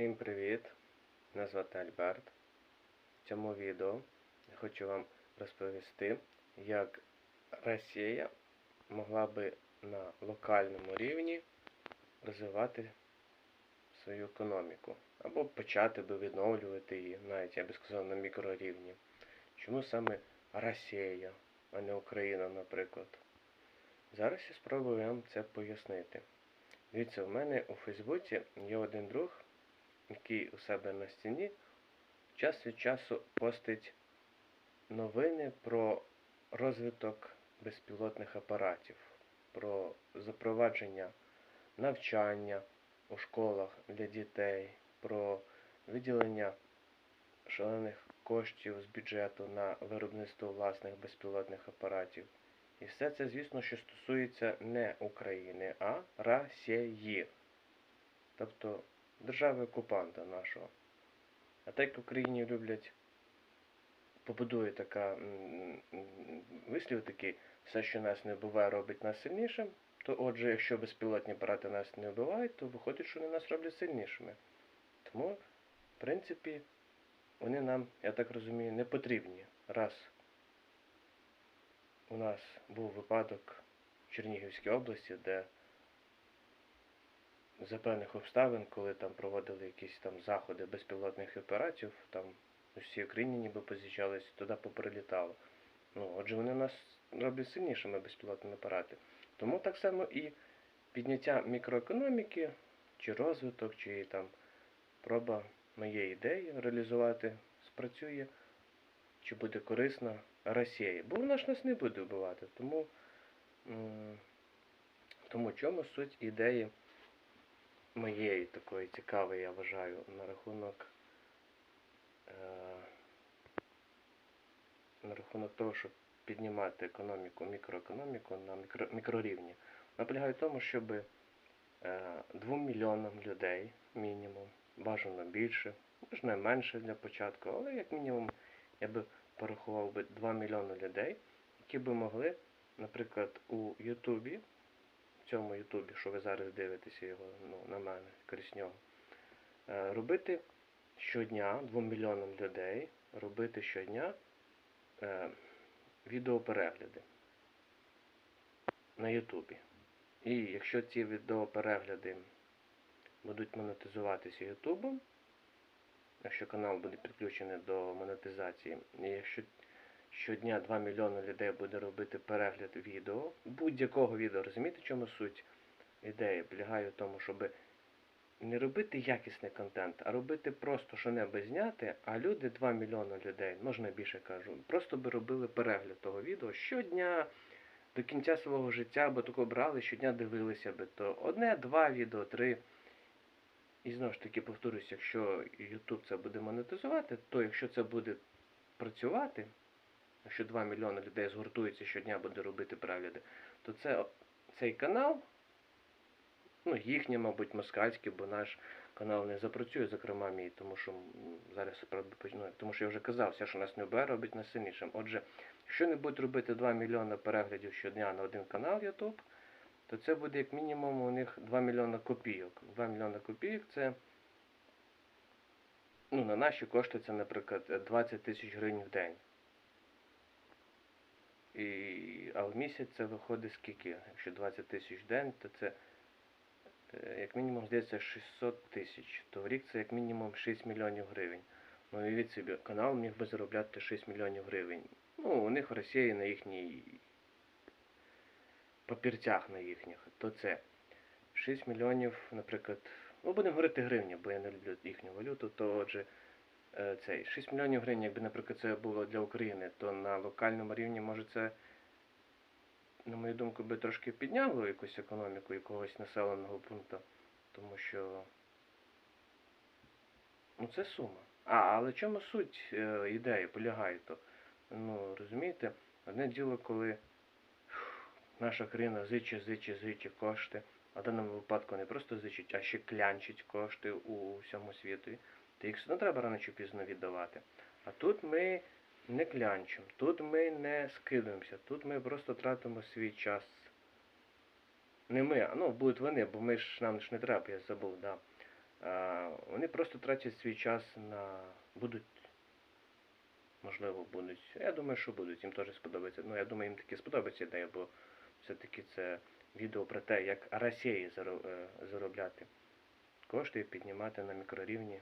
Всім привіт! Мене звати Альберт. В цьому відео я хочу вам розповісти, як Росія могла би на локальному рівні розвивати свою економіку. Або почати би відновлювати її, навіть я би сказав, на мікрорівні. Чому саме Росія, а не Україна, наприклад? Зараз я спробую вам це пояснити. Дивіться, в мене у Фейсбуці є один друг, який у себе на стіні час від часу постить новини про розвиток безпілотних апаратів, про запровадження навчання у школах для дітей, про виділення шалених коштів з бюджету на виробництво власних безпілотних апаратів. І все це, звісно, що стосується не України, а Росії. Тобто держави окупанта нашого. А так як в Україні люблять, побудує така вислів такий, все, що нас не вбиває, робить нас сильнішим, то отже, якщо безпілотні апарати нас не вбивають, то виходить, що вони нас роблять сильнішими. Тому, в принципі, вони нам, я так розумію, не потрібні. Раз у нас був випадок в Чернігівській області, де за певних обставин, коли там проводили якісь там заходи безпілотних операцій, там у всій Україні ніби позичались, туди поприлітало. Ну, отже, вони нас роблять сильнішими безпілотні апарати. Тому так само і підняття мікроекономіки, чи розвиток, чи там проба моєї ідеї реалізувати спрацює, чи буде корисна Росії. Бо вона ж нас не буде вбивати. Тому, тому чому суть ідеї моєї такої цікавої, я вважаю, на рахунок, е, на рахунок того, щоб піднімати економіку, мікроекономіку на мікро, мікрорівні. Вона полягає в тому, щоб е, двом мільйонам людей мінімум, бажано більше, можна менше для початку, але як мінімум я би порахував би 2 мільйони людей, які би могли, наприклад, у Ютубі, цьому Ютубі, що ви зараз дивитеся його ну, на мене, крізь нього, е, робити щодня 2 мільйонам людей, робити щодня е, відеоперегляди на Ютубі. І якщо ці відеоперегляди будуть монетизуватися Ютубом, якщо канал буде підключений до монетизації, і якщо щодня 2 мільйони людей буде робити перегляд відео, будь-якого відео, розумієте, чому суть ідеї? Полягає в тому, щоб не робити якісний контент, а робити просто що-небудь зняти, а люди, 2 мільйони людей, можна більше кажу, просто би робили перегляд того відео щодня. До кінця свого життя би тако брали, щодня дивилися би то одне, два відео, три. І знову ж таки повторюсь, якщо YouTube це буде монетизувати, то якщо це буде працювати, якщо 2 мільйони людей згуртуються щодня буде робити перегляди, то це, цей канал, ну їхній, мабуть, москальський, бо наш канал не запрацює, зокрема мій, тому що зараз ну, тому що я вже казав, все, що нас не вбере, робить нас сильнішим. Отже, якщо не будуть робити 2 мільйони переглядів щодня на один канал YouTube, то це буде як мінімум у них 2 мільйони копійок. 2 мільйони копійок це ну, на наші кошти це, наприклад, 20 тисяч гривень в день. І, а в місяць це виходить скільки? Якщо 20 тисяч в день, то це е, як мінімум здається 600 тисяч. То в рік це як мінімум 6 мільйонів гривень. Ну, уявіть собі, канал міг би заробляти 6 мільйонів гривень. Ну, у них в Росії на їхній папірцях на їхніх, то це 6 мільйонів, наприклад, ну будемо говорити гривні, бо я не люблю їхню валюту, то отже, цей 6 мільйонів гривень, якби, наприклад, це було для України, то на локальному рівні, може, це, на мою думку, би трошки підняло якусь економіку якогось населеного пункту, тому що ну це сума. А, але чому суть е, ідеї полягає то? Ну, розумієте, одне діло, коли наша країна зиче, зиче, зиче кошти, а в даному випадку не просто зичить, а ще клянчить кошти у всьому світі, то їх все одно треба рано чи пізно віддавати. А тут ми не клянчимо, тут ми не скидуємося, тут ми просто тратимо свій час. Не ми, а ну будуть вони, бо ми ж нам ж не треба, я забув, да. А, вони просто тратять свій час на будуть. Можливо, будуть. Я думаю, що будуть, їм теж сподобається. Ну, я думаю, їм таки сподобається ідея, бо все-таки це відео про те, як Росії е, заробляти кошти і піднімати на мікрорівні,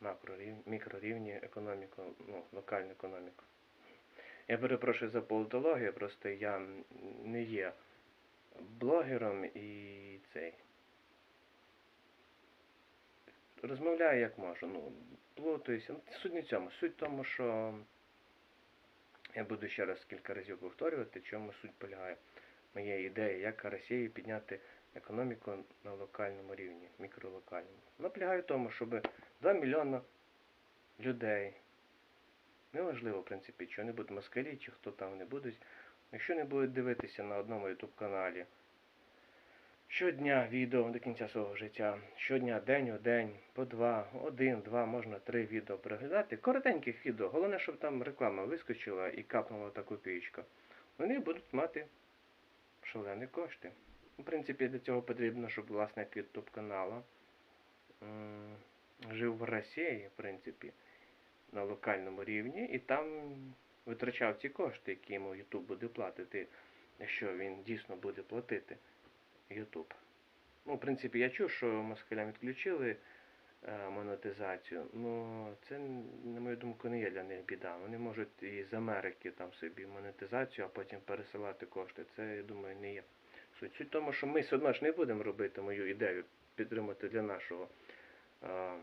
макрорівні, мікрорівні економіку, ну, локальну економіку. Я перепрошую за політологію, просто я не є блогером і цей. Розмовляю як можу. Ну, плутаюся. Ну, Суть не цьому. Суть в тому, що я буду ще раз кілька разів повторювати, чому суть полягає. Моя ідея, як Росію підняти економіку на локальному рівні, мікролокальному. Вона тому, щоб 2 мільйона людей, неважливо, в принципі, чи вони будуть москалі, чи хто там вони будуть, якщо не будуть дивитися на одному YouTube каналі щодня відео до кінця свого життя, щодня день у день, по два, один, два, можна три відео переглядати. Коротеньких відео. Головне, щоб там реклама вискочила і капнула та копієчка. Вони будуть мати шалені кошти. В принципі, для цього потрібно, щоб власник YouTube каналу жив в Росії, в принципі, на локальному рівні, і там витрачав ці кошти, які йому YouTube буде платити, якщо він дійсно буде платити YouTube. Ну, в принципі, я чув, що москалям відключили е, монетизацію. Ну, це, на мою думку, не є для них біда. Вони можуть із Америки там собі монетизацію, а потім пересилати кошти. Це, я думаю, не є суть. В тому, що ми все одно ж не будемо робити мою ідею, підтримати для нашого е, м,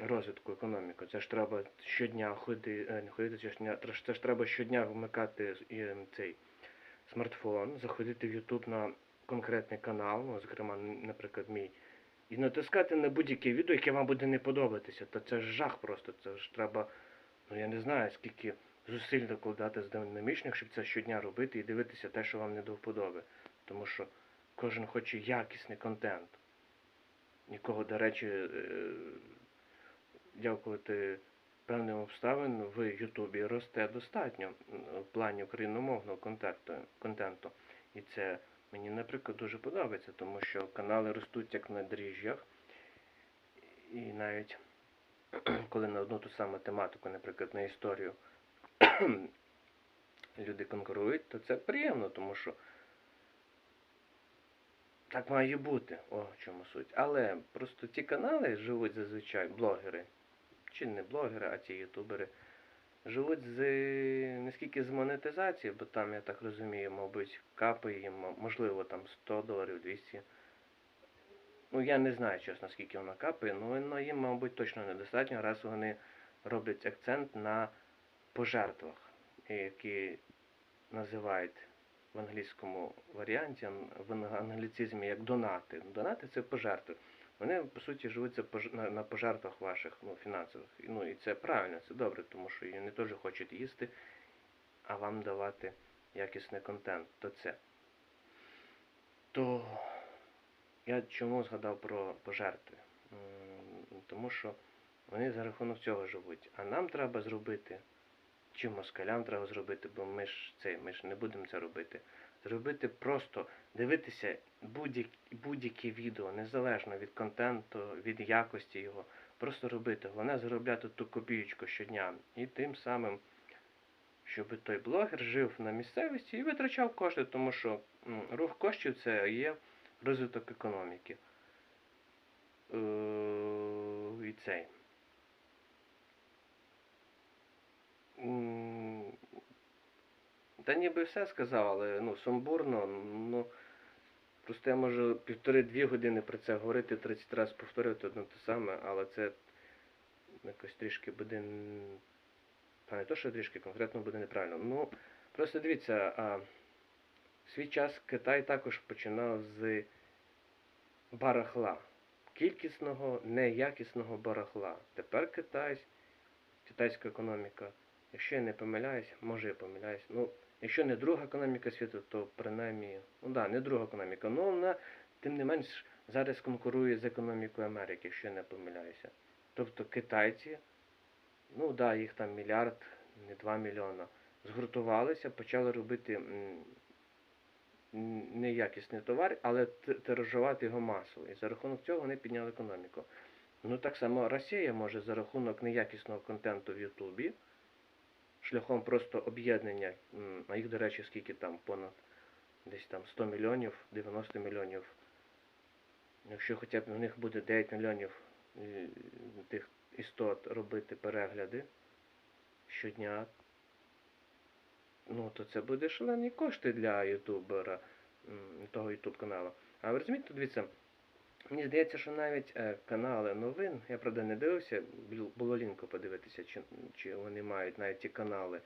розвитку економіки. Це ж треба щодня ходити, не ходити щодня, це ж треба щодня вмикати е, цей смартфон, заходити в YouTube на конкретний канал, ну, зокрема, наприклад, мій, і натискати на будь-яке відео, яке вам буде не подобатися. Та це ж жах просто. Це ж треба, ну я не знаю, скільки зусиль докладати з динамічних, щоб це щодня робити і дивитися те, що вам не до вподоби. Тому що кожен хоче якісний контент. Нікого, до речі, е, дякувати певним обставин в Ютубі росте достатньо в плані україномовного контенту. І це мені, наприклад, дуже подобається, тому що канали ростуть як на дріжджах. І навіть коли на одну ту саму тематику, наприклад, на історію люди конкурують, то це приємно, тому що так має бути. О, чому суть. Але просто ті канали живуть зазвичай, блогери, чи не блогери, а ті ютубери, живуть з не скільки з монетизації, бо там, я так розумію, мабуть, капає їм, можливо, там 100 доларів, 200. Ну, я не знаю, чесно, скільки вона капає, ну воно їм, мабуть, точно недостатньо, раз вони роблять акцент на пожертвах, які називають в англійському варіанті, в англіцизмі як донати. Донати це пожертви. Вони, по суті, живуть це пож- на, пожертвах ваших, ну, фінансових. Ну, і це правильно, це добре, тому що вони теж хочуть їсти, а вам давати якісний контент. То це. То я чому згадав про пожертви? Тому що вони за рахунок цього живуть. А нам треба зробити, чи москалям треба зробити, бо ми ж це, ми ж не будемо це робити. Зробити просто дивитися будь-які будь-яке відео, незалежно від контенту, від якості його. Просто робити. Головне заробляти ту копійку щодня. І тим самим, щоб той блогер жив на місцевості і витрачав кошти, тому що рух коштів це є розвиток економіки. Е, і цей. Та ніби все сказав, але ну, сумбурно, ну. Просто я можу півтори-дві години про це говорити, 30 разів повторювати одне те саме, але це якось трішки буде. Та не то, що трішки конкретно буде неправильно. Ну, просто дивіться, а, свій час Китай також починав з барахла. Кількісного, неякісного барахла. Тепер Китай, китайська економіка, якщо я не помиляюсь, може я помиляюсь, ну, якщо не друга економіка світу, то принаймні, ну да, не друга економіка, ну вона, тим не менш, зараз конкурує з економікою Америки, якщо я не помиляюся. Тобто китайці, ну да, їх там мільярд, не два мільйона, згуртувалися, почали робити неякісний товар, але тиражувати його масово. І за рахунок цього вони підняли економіку. Ну так само Росія може за рахунок неякісного контенту в Ютубі, шляхом просто об'єднання, а їх, до речі, скільки там понад десь там 100 мільйонів, 90 мільйонів. Якщо хоча б у них буде 9 мільйонів е, тих істот робити перегляди щодня, ну то це буде шалені кошти для ютубера, того ютуб каналу. А ви розумієте, дивіться, мені здається, що навіть е, канали новин, я правда не дивився, було лінко подивитися, чи, чи вони мають навіть ті канали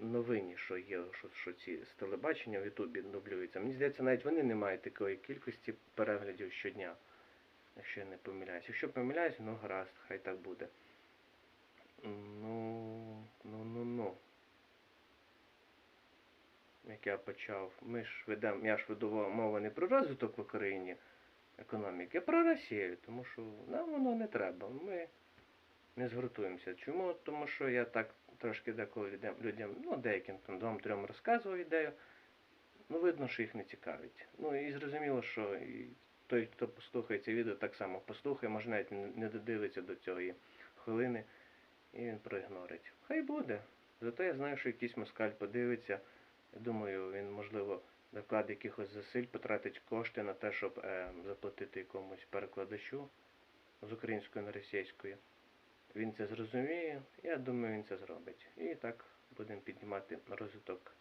новинні, що є, що, що ці з телебачення в Ютубі дублюються. Мені здається, навіть вони не мають такої кількості переглядів щодня, якщо я не помиляюсь. Якщо помиляюсь, ну гаразд, хай так буде. Ну, ну, ну, ну. Як я почав, ми ж ведемо, я ж веду мова не про розвиток в Україні економіки, про Росію, тому що нам воно не треба. Ми не згуртуємося. Чому? Тому що я так трошки деколи людям, людям ну деяким там двом-трьом розказував ідею. Ну, видно, що їх не цікавить. Ну і зрозуміло, що і той, хто послухає це відео, так само послухає, може навіть не не додивиться до цієї хвилини, і він проігнорить. Хай буде. Зато я знаю, що якийсь москаль подивиться. Я думаю, він, можливо, доклад якихось зусиль потратить кошти на те, щоб е, заплатити якомусь перекладачу з української на російською. Він це зрозуміє, я думаю, він це зробить. І так будемо піднімати розвиток,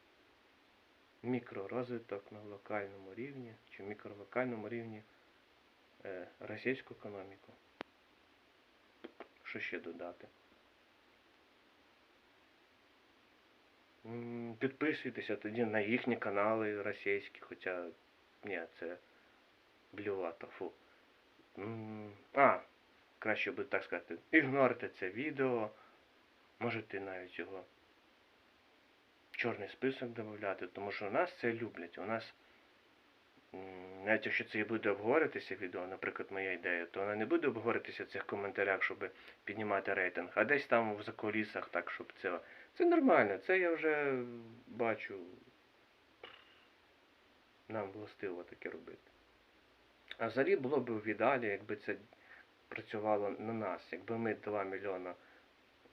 мікророзвиток на локальному рівні чи мікролокальному рівні е, російську економіку. Що ще додати? Підписуйтеся тоді на їхні канали російські, хоча ні, це блювато, фу. А, краще буде так сказати, ігнорте це відео, можете навіть його чорний список додати, тому що у нас це люблять. У нас, навіть якщо це і буде обговоритися відео, наприклад, моя ідея, то вона не буде обговоритися в цих коментарях, щоб піднімати рейтинг, а десь там в заколісах, так, щоб це. Це нормально, це я вже бачу. Нам властиво таке робити. А взагалі було б в ідеалі, якби це працювало на нас, якби ми 2 мільйона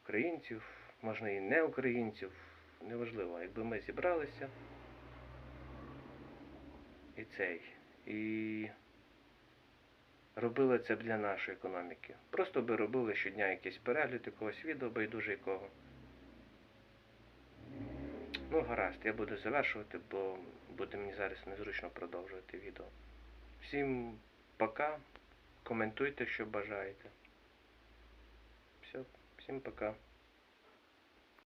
українців, можна і не українців, неважливо, якби ми зібралися і цей, і робили це для нашої економіки. Просто би робили щодня якийсь перегляд якогось відео, байдуже якого. Ну, гаразд, я буду завершувати, бо буде мені зараз незручно продовжувати відео. Всім пока. Коментуйте, що бажаєте. Все, всім пока.